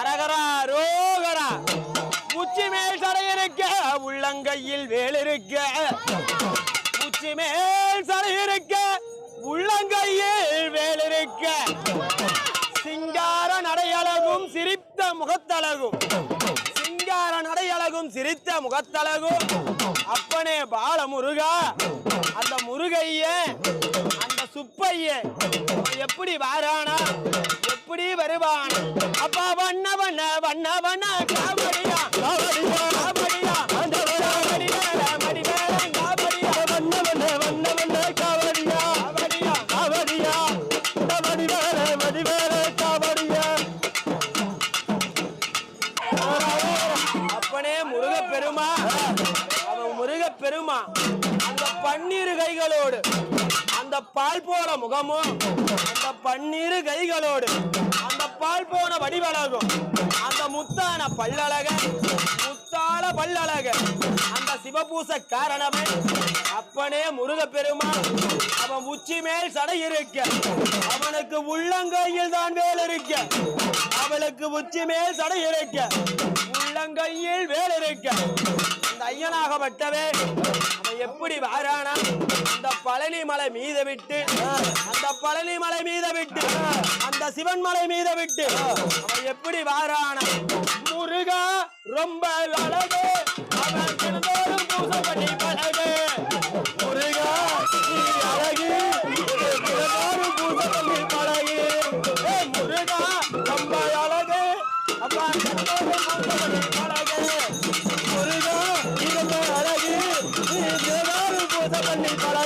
அரகரா ரோகரா. உச்சி மேல் சரையிருக்க உள்ளங்கையில் வேலிருக்க உச்சி மேல் சரையிருக்க உள்ளங்கையில் வேலிருக்க சிங்கார நடையழகும் சிரித்த முகத்தழகும். சிங்கார நடையழகும் சிரித்த முகத்தழகும். அப்பனே பால முருகா அந்த முருகைய சுப்பைய. எப்படி வாரானா? எப்படி வருவான்? அப்பா வண்ண வண்ண வண்ண வண்ண காவடியா காவடியா காவடியா. அந்த காவடி மேல மடி மேல காவடியா வண்ண வண்ண வண்ண வண்ண காவடியா காவடியா காவடியா. இந்த மடி காவடியா. அப்பனே முருக பெருமா அவன் முருக பெருமா அந்த பன்னீர் கைகளோடு அந்த பால் போன முகமும் அந்த பன்னீர் கைகளோடு அந்த பால் போன வடிவழகும் அந்த முத்தான பல்லழக முத்தான பல்லழக அந்த சிவபூச காரணமே அப்பனே முருக பெருமா அவன் உச்சி மேல் சடை இருக்க அவனுக்கு உள்ளங்கையில் தான் வேல் இருக்க அவளுக்கு உச்சி மேல் சடை இருக்க உள்ளங்கையில் வேல் இருக்க பையனாகப்பட்டவே அவன் எப்படி வாரானா? அந்த பழனி மலை மீத விட்டு அந்த பழனி மலை மீத விட்டு அந்த சிவன் மலை மீத விட்டு அவன் எப்படி வாரானா? முருகா ரொம்ப அழகு. அவன் தினந்தோறும் பண்ணி பழகு. முருகா அழகு. தினந்தோறும் பூசை முருகா ரொம்ப அழகு. அப்பா தினந்தோறும் பழகு. mi corazón.